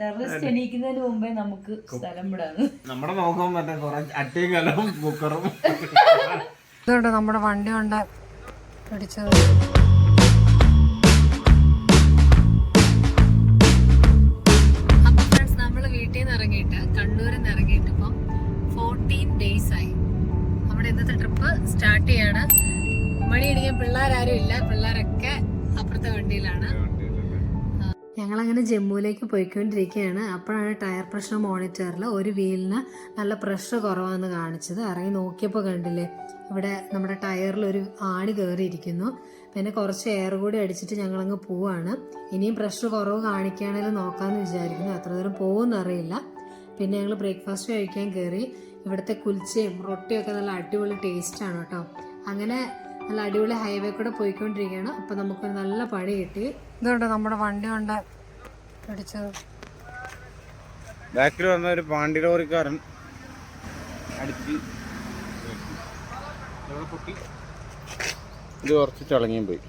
Terrorist എണീക്കുന്നതിന് മുമ്പേ നമുക്ക് സ്ഥലം വിടാന്ന്. നമ്മുടെ നോക്കാൻ മറ്റേ കുറെ അട്ടയും കലവും കുക്കറും. നമ്മുടെ വണ്ടി കൊണ്ട് പിടിച്ചത്. അപ്പൊ ഫ്രണ്ട്സ് നമ്മൾ വീട്ടിൽ നിന്ന് ഇറങ്ങിയിട്ട് കണ്ണൂരിൽ ഇറങ്ങിയിട്ട് ഇപ്പം ഫോർട്ടീൻ ഡേയ്സ് ആയി. നമ്മുടെ ഇന്നത്തെ ട്രിപ്പ് സ്റ്റാർട്ട് ചെയ്യാണ്. മണി അടിക്കാൻ പിള്ളേരാരും ഇല്ല. പിള്ളേരൊക്കെ അപ്പുറത്തെ വണ്ടിയിലാണ്. ഞങ്ങളങ്ങനെ ജമ്മുവിലേക്ക് പോയിക്കൊണ്ടിരിക്കുകയാണ്. അപ്പോഴാണ് ടയർ പ്രഷർ മോണിറ്ററിൽ ഒരു വീലിന് നല്ല പ്രഷർ കുറവാന്ന് കാണിച്ചത്. ഇറങ്ങി നോക്കിയപ്പോൾ കണ്ടില്ലേ ഇവിടെ നമ്മുടെ ടയറിൽ ഒരു ആണി കയറിയിരിക്കുന്നു. പിന്നെ കുറച്ച് എയർ കൂടി അടിച്ചിട്ട് ഞങ്ങളങ്ങ് പോവാണ്. ഇനിയും പ്രഷർ കുറവ് കാണിക്കുകയാണെങ്കിൽ നോക്കാമെന്ന് വിചാരിക്കുന്നു. അത്ര ദൂരം പോകുമെന്നറിയില്ല പിന്നെ ഞങ്ങൾ ബ്രേക്ക്ഫാസ്റ്റ് കഴിക്കാൻ കയറി. ഇവിടുത്തെ കുൽച്ചയും റൊട്ടിയും ഒക്കെ നല്ല അടിപൊളി ടേസ്റ്റാണ് കേട്ടോ. അങ്ങനെ നല്ല അടിപൊളി ഹൈവേ കൂടെ പോയിക്കൊണ്ടിരിക്കുകയാണ്. അപ്പോൾ നമുക്കൊരു നല്ല പണി കിട്ടി. ഇതുകൊണ്ട് നമ്മുടെ വണ്ടി കൊണ്ട് പിടിച്ചത് ബാക്കിൽ വന്ന ഒരു പാണ്ടി ലോറിക്കാരൻ അടിച്ച് ഇത് കുറച്ച് ചളങ്ങിയും പോയി.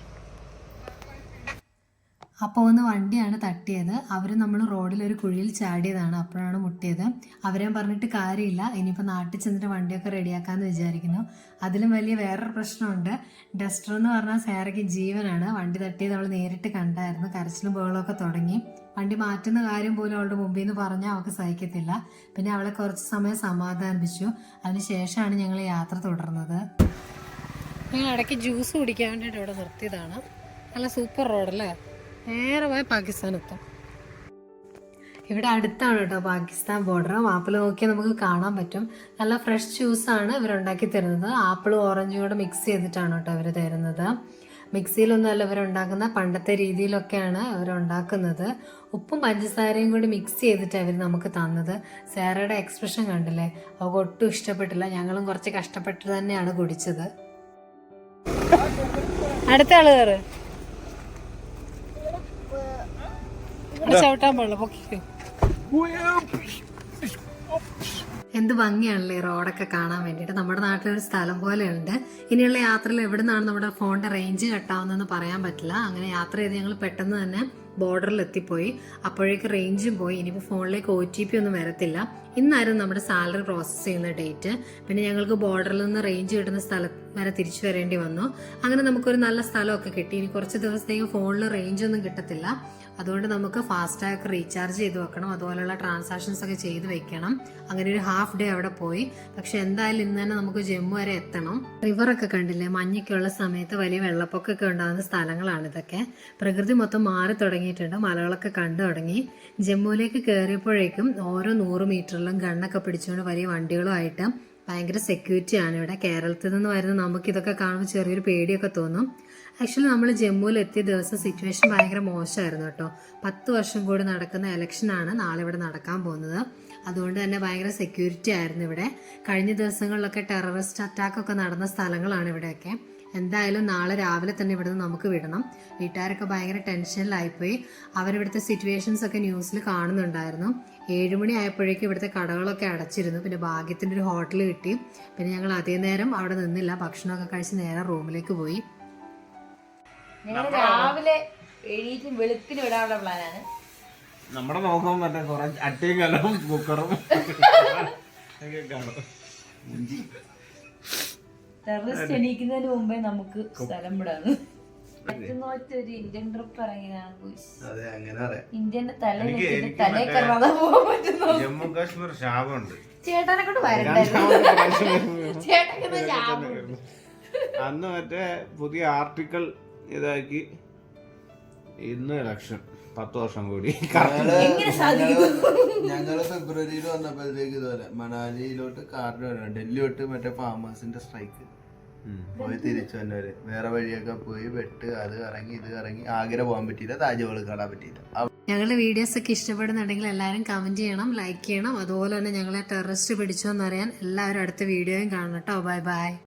അപ്പോൾ ഒന്ന് വണ്ടിയാണ് തട്ടിയത്. അവർ നമ്മൾ റോഡിൽ ഒരു കുഴിയിൽ ചാടിയതാണ്. അപ്പോഴാണ് മുട്ടിയത്. അവരെ പറഞ്ഞിട്ട് കാര്യമില്ല. ഇനിയിപ്പോൾ നാട്ടിൽ ചെന്നിട്ട് വണ്ടിയൊക്കെ റെഡിയാക്കാമെന്ന് വിചാരിക്കുന്നു. അതിലും വലിയ വേറൊരു പ്രശ്നമുണ്ട്. ഡസ്റ്റർ എന്ന് പറഞ്ഞാൽ സാറയ്ക്ക് ജീവനാണ്. വണ്ടി തട്ടിയത് അവൾ നേരിട്ട് കണ്ടായിരുന്നു. കരച്ചിലും ബഹളമൊക്കെ തുടങ്ങി. വണ്ടി മാറ്റുന്ന കാര്യം പോലും അവളുടെ മുമ്പിൽ നിന്ന് പറഞ്ഞാൽ അവൾക്ക് സഹിക്കത്തില്ല. പിന്നെ അവളെ കുറച്ച് സമയം സമാധാനിപ്പിച്ചു. അതിനുശേഷമാണ് ഞങ്ങൾ യാത്ര തുടർന്നത്. ഞങ്ങൾ ഇടയ്ക്ക് ജ്യൂസ് കുടിക്കാൻ വേണ്ടിയിട്ട് ഇവിടെ നിർത്തിയതാണ്. നല്ല സൂപ്പർ റോഡല്ലേ? നേരെ പോയ പാകിസ്ഥാൻ എത്താം ഇവിടെ അടുത്താണ് കേട്ടോ പാകിസ്ഥാൻ ബോർഡർ മാപ്പിൽ നോക്കിയാൽ നമുക്ക് കാണാൻ പറ്റും. നല്ല ഫ്രഷ് ജ്യൂസാണ് ഇവരുണ്ടാക്കി തരുന്നത്. ആപ്പിളും ഓറഞ്ചും കൂടെ മിക്സ് ചെയ്തിട്ടാണ് കേട്ടോ അവർ തരുന്നത്. മിക്സിയിലൊന്നും അല്ല ഇവരുണ്ടാക്കുന്ന പണ്ടത്തെ രീതിയിലൊക്കെയാണ് അവരുണ്ടാക്കുന്നത് ഉപ്പും പഞ്ചസാരയും കൂടി മിക്സ് ചെയ്തിട്ട് അവർ നമുക്ക് തന്നത്. സാറയുടെ എക്സ്പ്രഷൻ കണ്ടില്ലേ? അവൾക്ക് ഒട്ടും ഇഷ്ടപ്പെട്ടില്ല. ഞങ്ങളും കുറച്ച് കഷ്ടപ്പെട്ട് തന്നെയാണ് കുടിച്ചത്. അടുത്ത ആൾ കയറ് ഇവിടെ ചവിട്ടാൻ പാടില്ല പൊക്കിക്കോ എന്ത് ഭംഗിയാണല്ലേ റോഡൊക്കെ കാണാൻ വേണ്ടിട്ട് നമ്മുടെ നാട്ടിൽ ഒരു സ്ഥലം പോലെയുണ്ട്. ഇനിയുള്ള യാത്രയിൽ എവിടെ നിന്നാണ് നമ്മുടെ ഫോണിന്റെ റേഞ്ച് കട്ടാവുന്നതെന്ന് പറയാൻ പറ്റില്ല. അങ്ങനെ യാത്ര ചെയ്ത് ഞങ്ങൾ പെട്ടെന്ന് തന്നെ ബോർഡറിൽ എത്തിപ്പോയി. അപ്പോഴേക്ക് റേഞ്ചും പോയി. ഇനിയിപ്പോൾ ഫോണിലേക്ക് ഒ ടി പി ഒന്നും വരത്തില്ല. ഇന്നായിരുന്നു നമ്മുടെ സാലറി പ്രോസസ്സ് ചെയ്യുന്ന ഡേറ്റ് പിന്നെ ഞങ്ങൾക്ക് ബോർഡറിൽ നിന്ന് റേഞ്ച് കിട്ടുന്ന സ്ഥലം വരെ തിരിച്ചു വരേണ്ടി വന്നു. അങ്ങനെ നമുക്കൊരു നല്ല സ്ഥലമൊക്കെ കിട്ടി. ഇനി കുറച്ച് ദിവസത്തേക്ക് ഫോണിൽ റേഞ്ച് ഒന്നും കിട്ടത്തില്ല. അതുകൊണ്ട് നമുക്ക് ഫാസ്റ്റാഗ് റീചാർജ് ചെയ്ത് വെക്കണം. അതുപോലെയുള്ള ട്രാൻസാക്ഷൻസ് ഒക്കെ ചെയ്ത് വെക്കണം. അങ്ങനെ ഒരു ഹാഫ് ഡേ അവിടെ പോയി. പക്ഷെ എന്തായാലും ഇന്ന് തന്നെ നമുക്ക് ജമ്മു വരെ എത്തണം. റിവറൊക്കെ കണ്ടില്ലേ? മഞ്ഞൊക്കെയുള്ള സമയത്ത് വലിയ വെള്ളപ്പൊക്കൊക്കെ ഉണ്ടാകുന്ന സ്ഥലങ്ങളാണ് ഇതൊക്കെ. പ്രകൃതി മൊത്തം മാറി തുടങ്ങിയിട്ടുണ്ട്. മലകളൊക്കെ കണ്ടു തുടങ്ങി. ജമ്മുവിലേക്ക് കയറിയപ്പോഴേക്കും ഓരോ നൂറ് മീറ്ററിലും ഗണ്ണൊക്കെ പിടിച്ചുകൊണ്ട് വലിയ വണ്ടികളുമായിട്ട് ഭയങ്കര സെക്യൂരിറ്റി ആണ്. ഇവിടെ കേരളത്തിൽ നിന്ന് വരുന്ന നമുക്ക് ഇതൊക്കെ കാണുമ്പോൾ ചെറിയൊരു പേടിയൊക്കെ തോന്നും. ആക്ച്വലി നമ്മൾ ജമ്മുവിൽ എത്തിയ ദിവസം സിറ്റുവേഷൻ ഭയങ്കര മോശമായിരുന്നു കേട്ടോ. പത്ത് വർഷം കൂടി നടക്കുന്ന ഇലക്ഷനാണ് നാളെ ഇവിടെ നടക്കാൻ പോകുന്നത്. അതുകൊണ്ട് തന്നെ ഭയങ്കര സെക്യൂരിറ്റി ആയിരുന്നു ഇവിടെ. കഴിഞ്ഞ ദിവസങ്ങളിലൊക്കെ ടെററിസ്റ്റ് അറ്റാക്കൊക്കെ നടന്ന സ്ഥലങ്ങളാണ് ഇവിടെയൊക്കെ. എന്തായാലും നാളെ രാവിലെ തന്നെ ഇവിടുന്ന് നമുക്ക് വിടണം. വീട്ടുകാരൊക്കെ ഭയങ്കര ടെൻഷനിലായിപ്പോയി. അവരിവിടുത്തെ സിറ്റുവേഷൻസ് ഒക്കെ ന്യൂസിൽ കാണുന്നുണ്ടായിരുന്നു. ഏഴുമണി ആയപ്പോഴേക്കും ഇവിടുത്തെ കടകളൊക്കെ അടച്ചിരുന്നു. പിന്നെ ഭാഗ്യത്തിന്റെ ഒരു ഹോട്ടൽ കിട്ടി. പിന്നെ ഞങ്ങൾ അതേ നേരം അവിടെ നിന്നില്ല. ഭക്ഷണമൊക്കെ കഴിച്ച് നേരെ റൂമിലേക്ക് പോയി. രാവിലെ വെളുപ്പിന് വിടാനുള്ള പ്ലാനാണ് നമ്മുടെ നോക്കാൻ മറ്റേ കുറെ അട്ടിയും കലവും കുക്കറും. കാണും. ടെററിസ്റ്റ് എണീക്കുന്നതിന് മുമ്പേ നമുക്ക് സ്ഥലം വിടാന്ന് ഒരു ഇന്ത്യൻ ട്രിപ്പ് ഇറങ്ങിയതാണ് കുയിസ്. അതെ അങ്ങനെ അറിയാം ഇന്ത്യന്റെ തല എനിക്ക് വെച്ചിട്ട് എനിക്ക് തലേ കയറാതെ പോകാൻ പറ്റുന്നു? ജമ്മു കാശ്മീർ ശാപമുണ്ട്. ചേട്ടനെ കൊണ്ട് വരണ്ടായിരുന്നു. ചേട്ടൻ ശാപം. അന്ന് മറ്റേ പുതിയ ആർട്ടിക്കിൾ ഇതാക്കി. ഇന്ന് ഇലക്ഷൻ. പത്ത് വർഷം കൂടി. എങ്ങനെ സാധിക്കും ഞങ്ങൾ ഫെബ്രുവരിയിൽ വന്നപ്പോഴത്തേക്ക് ഇതുപോലെ മണാലിയിലോട്ട് കാറിന് വരണം ഡൽഹി തൊട്ട് മറ്റേ ഫാമേഴ്സിന്റെ സ്ട്രൈക്ക് പോയി തിരിച്ചു വന്നവര്. വേറെ വഴിയൊക്കെ പോയി വെട്ട് അത് കറങ്ങി ഇത് കറങ്ങി. ആഗ്ര പോകാൻ പറ്റിയില്ല. താജ്മഹൽ കാണാൻ പറ്റിയില്ല. ഞങ്ങളുടെ വീഡിയോസ് ഒക്കെ ഇഷ്ടപ്പെടുന്നുണ്ടെങ്കിൽ എല്ലാവരും കമന്റ് ചെയ്യണം ലൈക്ക് ചെയ്യണം. അതുപോലെ തന്നെ ഞങ്ങളെ ടെററിസ്റ്റ് പിടിച്ചോ എന്നറിയാൻ എല്ലാവരും അടുത്ത വീഡിയോയും കാണണം കേട്ടോ. Bye bye